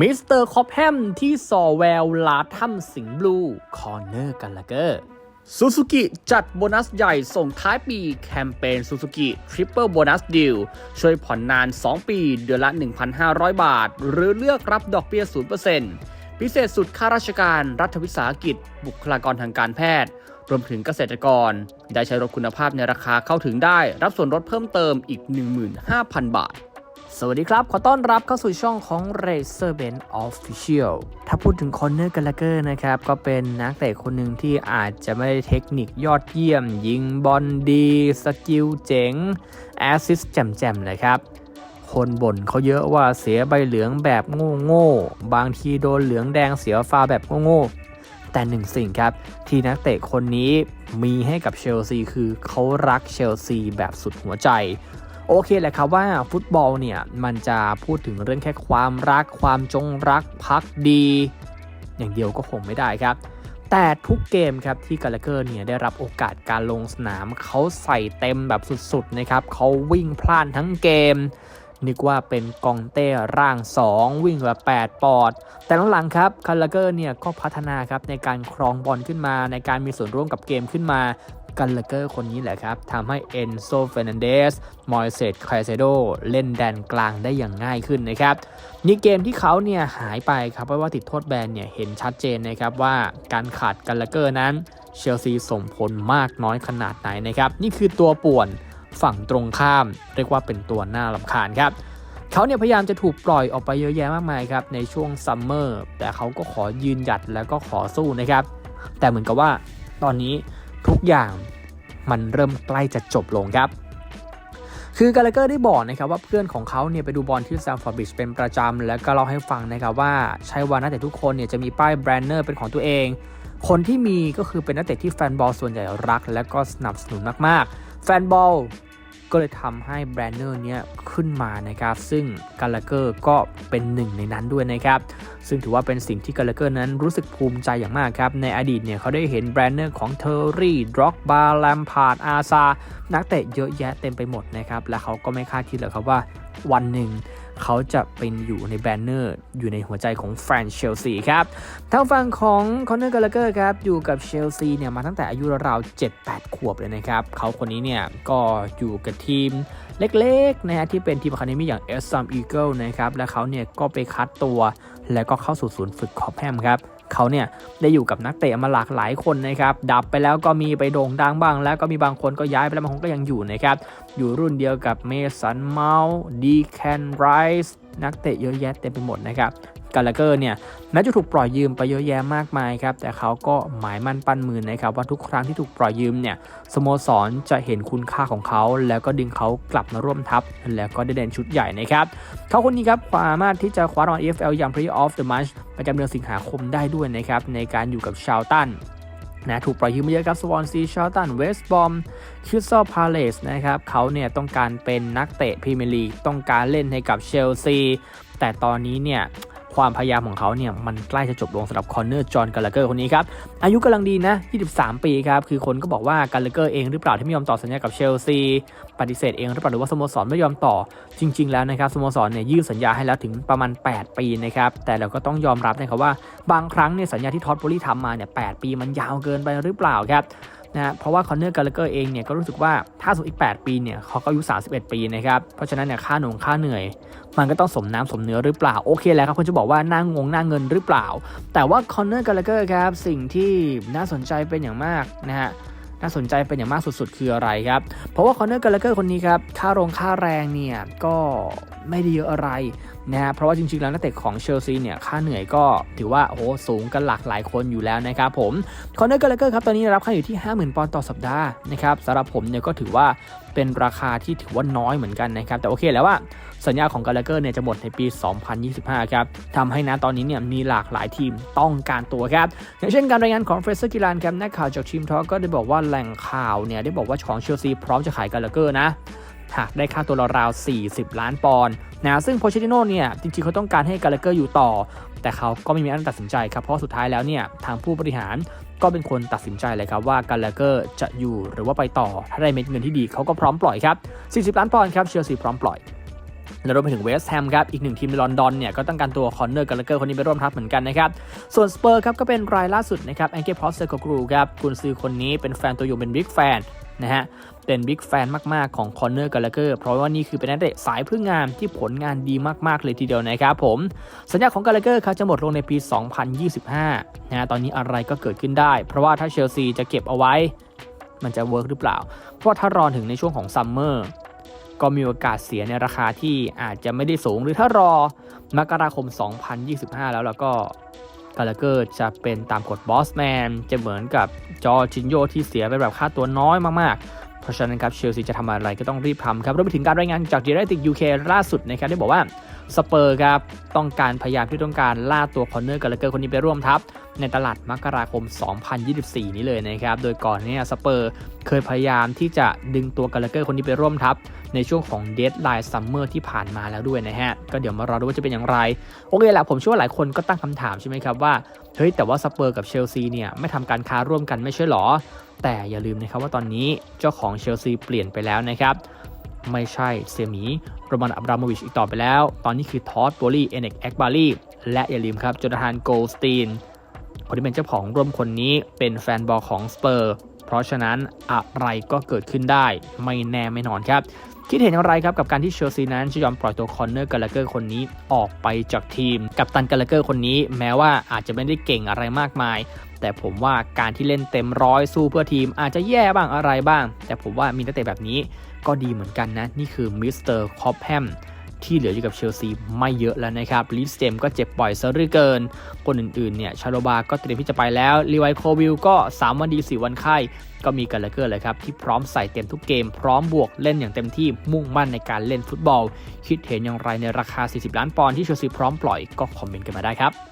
มิสเตอร์คอปแฮมที่สอแววลาถ้ำสิงบลูคอร์เนอร์กันละเกอร์ซูซูกิจัดโบนัสใหญ่ส่งท้ายปีแคมเปญซูซูกิทริปเปิลโบนัสดิลช่วยผ่อนนาน 2 ปี เดือนละ 1,500 บาท หรือเลือกรับดอกเบี้ย 0%พิเศษสุดข้าราชการรัฐวิสาหกิจ บุคลากรทางการแพทย์ รวมถึงเกษตรกร ได้ใช้รถคุณภาพในราคาเข้าถึงได้ รับส่วนลดเพิ่มเติมอีก 15,000 บาท สวัสดีครับ ขอต้อนรับเข้าสู่ช่องของ Racer b e n Official ถ้าพูดถึงคอนเนอร์กัลเกอร์นะครับ ก็เป็นนักเตะคนหนึ่งที่อาจจะไม่ได้เทคนิคยอดเยี่ยม ยิงบอลดี สกิลเจ๋ง แอสซิสแจ่มๆเลยครับ คนบ่นเขาเยอะว่าเสียใบเหลืองแบบโง่ๆ บางทีโดนเหลืองแดงเสียฟาแบบโง่ๆ แต่หนึ่งสิ่งครับ ที่นักเตะคนนี้มีให้กับเชลซีคือเขารักเชลซีแบบสุดหัวใจ โอเคแหละครับว่าฟุตบอลเนี่ยมันจะพูดถึงเรื่องแค่ความรักความจงรักพักดี อย่างเดียวก็คงไม่ได้ครับ แต่ทุกเกมครับที่กาลเกอร์เนี่ยได้รับโอกาสการลงสนามเขาใส่เต็มแบบสุดๆนะครับเขาวิ่งพล่านทั้งเกม นึกว่าเป็นกองเต้ร่าง 2 วิ่งแบบ8ปอด แต่หลังๆครับคาร์ลเกอร์เนี่ยก็พัฒนาครับในการครองบอลขึ้นมาในการมีส่วนร่วมกับเกมขึ้นมา กัลเลเกอร์คนนี้แหละครับทำให้เอนโซเฟนันเดสมอยเซตไคเซโดเล่นแดนกลางได้อย่างง่ายขึ้นนะครับนี่เกมที่เขาเนี่ยหายไปครับเพราะว่าติดโทษแบนเนี่ยเห็นชัดเจนนะครับว่าการขาดกัลเลเกอร์นั้นเชลซีส่งผลมากน้อยขนาดไหนนะครับนี่คือตัวป่วนฝั่งตรงข้าม เรียกว่าเป็นตัวหน้าลำคาญครับเขาเนี่ยพยายามจะถูกปล่อยออกไปเยอะแยะมากมายครับในช่วงซัมเมอร์แต่เขาก็ขอยืนหยัดแล้วก็ขอสู้นะครับ แต่เหมือนกับว่าตอนนี้ ทุกอย่างมันเริ่มใกล้จะจบลงครับคือกาลเกอร์ได้บอกนะครับว่าเพื่อนของเขาเนี่ยไปดูบอลที่แซมฟอร์บิชเป็นประจำ แล้วก็เล่าให้ฟังนะครับว่าใช่วันนักเตะทุกคนเนี่ยจะมีป้ายแบรนเนอร์เป็นของตัวเอง คนที่มีก็คือเป็นนักเตะที่แฟนบอลส่วนใหญ่รัก และก็สนับสนุนมากๆ แฟนบอล ก็เลยทำให้แบรนเนอร์เนี้ยขึ้นมานะครับ ซึ่งกาลเกอร์ก็เป็นหนึ่งในนั้นด้วยนะครับ ซึ่งถือว่าเป็นสิ่งที่กาลเกอร์นั้นรู้สึกภูมิใจอย่างมากครับ ในอดีตเนี่ยเขาได้เห็นแบรนเนอร์ของเทอร์รี่ดร็อกบาร์แลมพาร์ดอาซา นักเตะเยอะแยะเต็มไปหมดนะครับ และเขาก็ไม่คาดคิดเลยครับว่าวันหนึ่ง เขาจะเป็นอยู่ในแบนเนอร์อยู่ในหัวใจของแฟนเชลซีครับทางฝั่งของคอนเนอร์กาลเกอร์ครับอยู่กับเชลซีเนี่ยมาตั้งแต่อายุราวๆ7-8 ขวบเลยนะครับ เขาคนนี้เนี่ยก็อยู่กับทีมเล็กๆนะฮะที่เป็นทีมอะคาเดมี่อย่างเอสซัมอีเกิลนะครับและเขาเนี่ยก็ไปคัดตัว แล้วก็เข้าสู่ศูนย์ฝึกคอปแฮมครับ เขาเนี่ยได้อยู่กับนักเตะมาหลากหลายคนนะครับ ดับไปแล้วก็มีไปโด่งดังบ้าง แล้วก็มีบางคนก็ย้ายไปแล้วบางคนก็ยังอยู่นะครับ อยู่รุ่นเดียวกับเมสันเมาส์ดีแคนไรส์นักเตะเยอะแยะเต็มไปหมดนะครับ กาลาเกอร์เนี่ยแม้จะถูกปล่อยยืมไปเยอะแยะมากมายครับแต่เขาก็หมายมั่นปั้นมือนะครับว่าทุกครั้งที่ถูกปล่อยยืมเนี่ยสโมสรจะเห็นคุณค่าของเขา แล้วก็ดึงเขากลับมาร่วมทัพ แล้วก็ได้เด่นชุดใหญ่นะครับเขาคนนี้ครับสามารถที่จะคว้ารางวัล EFL อย่าง Player of the Match ประจำเดือนสิงหาคมได้ด้วยนะครับในการอยู่กับชาวตันนะถูกปล่อยยืมมาเยอะครับสวอนซีชาร์ตันเวสต์บอมคิสซอพาเลสนะครับเขาเนี่ยต้องการเป็นนักเตะพรีเมียร์ลีกต้องการเล่นให้กับเชลซีแต่ตอนนี้เนี่ย ความพยายามของเขาเนี่ยมันใกล้จะจบลงสำหรับคอนเนอร์จอห์นกาลเกอร์คนนี้ครับ อายุกำลังดีนะ 23 ปีครับ คือคนก็บอกว่ากาลเกอร์เองหรือเปล่าที่ไม่ยอมต่อสัญญากับเชลซีปฏิเสธเองหรือเปล่าหรือว่าสโมสรไม่ยอมต่อ จริง ๆ แล้วนะครับสโมสรเนี่ยยื่นสัญญาให้แล้วถึงประมาณ 8 ปีนะครับแต่เราก็ต้องยอมรับนะครับว่าบางครั้งเนี่ยสัญญาที่ท็อตโบลี่ทำมาเนี่ย8ปีมันยาวเกินไปหรือเปล่าครับ นะฮะเพราะว่าคอนเนอร์กาลเกอร์เองเนี่ยก็รู้สึกว่าถ้าสมมติอีก 8 ปีเนี่ยเขาก็อายุ 31 ปีนะครับเพราะฉะนั้นเนี่ยค่าหนุงค่าเหนื่อย มันก็ต้องสมน้ำสมเนื้อหรือเปล่าโอเคแล้วครับคุณจะบอกว่าน่างงน่าเงินหรือเปล่า แต่ว่าคอนเนอร์กาลเกอร์ครับสิ่งที่น่าสนใจเป็นอย่างมากนะฮะน่าสนใจเป็นอย่างมากสุดๆ คืออะไรครับ เพราะว่าคอนเนอร์กาลเกอร์คนนี้ครับ ค่าโรงค่าแรงเนี่ย ก็ไม่ได้เยอะอะไร นะฮะเพราะว่าจริงๆแล้วนักเตะของเชลซีเนี่ยค่าเหนื่อยก็ถือว่าโอ้สูงกันหลากหลายคนอยู่แล้วนะครับผมคอนเนอร์กาลเกอร์ครับตอนนี้รับค่าอยู่ที่ 50,000 ปอนด์ต่อสัปดาห์นะครับสำหรับผมเนี่ยก็ถือว่าเป็นราคาที่ถือว่าน้อยเหมือนกันนะครับแต่โอเคแล้วว่าสัญญาของกาลเกอร์เนี่ยจะหมดในปี 2025 ครับทำให้นะตอนนี้เนี่ยมีหลากหลายทีมต้องการตัวครับอย่างเช่นการรายงานของเฟรเซอร์กิลานครับนักข่าวจากทีมทอก็ได้บอกว่าแหล่งข่าวเนี่ยได้บอกว่าของเชลซีพร้อมจะขายกาลเกอร์นะ หากได้ค่าตัวราวๆ40 ล้านปอนด์นะซึ่งโพเชติโน่เนี่ยจริงๆเขาต้องการให้กาลเกอร์อยู่ต่อ แต่เขาก็ไม่มีอันตัดสินใจครับเพราะสุดท้ายแล้วเนี่ยทางผู้บริหารก็เป็นคนตัดสินใจเลยครับว่ากาลเกอร์จะอยู่หรือว่าไปต่อถ้าได้เม็ดเงินที่ดีเขาก็พร้อมปล่อยครับ40 ล้านปอนด์ครับเชลซีพร้อมปล่อย และรวมไปถึงเวสต์แฮมครับ อีกหนึ่งทีมในลอนดอนเนี่ยก็ต้องการตัวคอนเนอร์กาลเกอร์คนนี้ไปร่วมทัพเหมือนกันนะครับ ส่วนสเปอร์ครับก็เป็นรายล่าสุดนะครับแองเกลพอสเซอร์กรูครับกุนซือคนนี้เป็นแฟนตัวยงเป็นบิ๊กแฟนนะฮะเป็นบิ๊กแฟนมาก ๆ ของคอนเนอร์กาลเกอร์เพราะว่านี่คือเป็นนักเตะสายพึ่งงานที่ผลงานดีมาก ๆ เลยทีเดียวนะครับผม สัญญาของกาลเกอร์ครับจะหมดลงในปี 2025นะฮะตอนนี้อะไรก็เกิดขึ้นได้ เพราะว่าถ้าเชลซีจะเก็บเอาไว้ มันจะเวิร์กหรือเปล่า เพราะถ้ารอถึงในช่วงของซัมเมอร์ ก็มีโอกาสเสียในราคาที่อาจจะไม่ได้สูง หรือถ้ารอมกราคม 2025 แล้วแล้วก็กาลเกอร์จะเป็นตามกฎบอสแมนจะเหมือนกับจอชินโยที่เสียไปแบบค่าตัวน้อยมากๆ ราะฉะนั้นครับเชลซีจะทำอะไรก็ต้องรีบทำครับรวมไปถึงการรายงานจากดีเรติกยูเคล่าสุดนะครับที่บอกว่าสเปอร์ครับต้องการพยายามที่ต้องการล่าตัวคอนเนอร์กาลเกอร์คนนี้ไปร่วมทัพ ในตลาดมกราคม 2024 นี้เลยนะครับ โดยก่อนเนี่ยสเปอร์เคยพยายามที่จะดึงตัวกาลเกอร์คนนี้ไปร่วมทัพ ในช่วงของเด d ไลน์ซัมเมอร์ที่ผ่านมาแล้วด้วยนะฮะ ก็เดี๋ยวมารอดูว่าจะเป็นอย่างไร โอเคแหละผมเชื่อว่าหลายคนก็ตั้งคำถามใช่ไหมครับว่าเฮ้ยแต่ว่าสเปอร์กับเชลซีเนี่ยไม่ทำการค้าร่วมกันไม่ใช่หรอ แต่อย่าลืมนะครับว่าตอนนี้เจ้าของเชลซีเปลี่ยนไปแล้วนะครับ ไม่ใช่เซมีโรมันอับราโมวิชอีกต่อไปแล้ว ตอนนี้คือทอสโบลีเอเน็กแอกบาลีและอย่าลืมครับจอร์แดนโกลสตีนคนที่เป็นเจ้าของร่วมคนนี้เป็นแฟนบอลของสเปอร์ เพราะฉะนั้นอะไรก็เกิดขึ้นได้ไม่แน่ไม่นอนครับ คิดเห็นอย่างไรครับกับการที่เชลซีนั้นจะยอมปล่อยตัวคอนเนอร์กาลเกอร์คนนี้ออกไปจากทีม กับตันกาลเกอร์คนนี้แม้ว่าอาจจะไม่ได้เก่งอะไรมากมาย แต่ผมว่าการที่เล่นเต็มร้อยสู้เพื่อทีมอาจจะแย่บ้างอะไรบ้าง แต่ผมว่ามีนักเตะแบบนี้ก็ดีเหมือนกันนะ นี่คือมิสเตอร์คอปแฮม ที่เหลืออยู่กับเชลซีไม่เยอะแล้วนะครับลิสเตมก็เจ็บปล่อยซะเหลือเกิน คนอื่นๆเนี่ยชาโลบาก็เตรียมที่จะไปแล้วลีไวโควิลก็ 3 วันดี 4 วันไข้ก็มีกันละเกอร์เลยครับ ที่พร้อมใส่เต็มทุกเกม พร้อมบวกเล่นอย่างเต็มที่มุ่งมั่นในการเล่นฟุตบอล คิดเห็นอย่างไรในราคา 40 ล้านปอนด์ที่เชลซีพร้อมปล่อยก็คอมเมนต์กันมาได้ครับ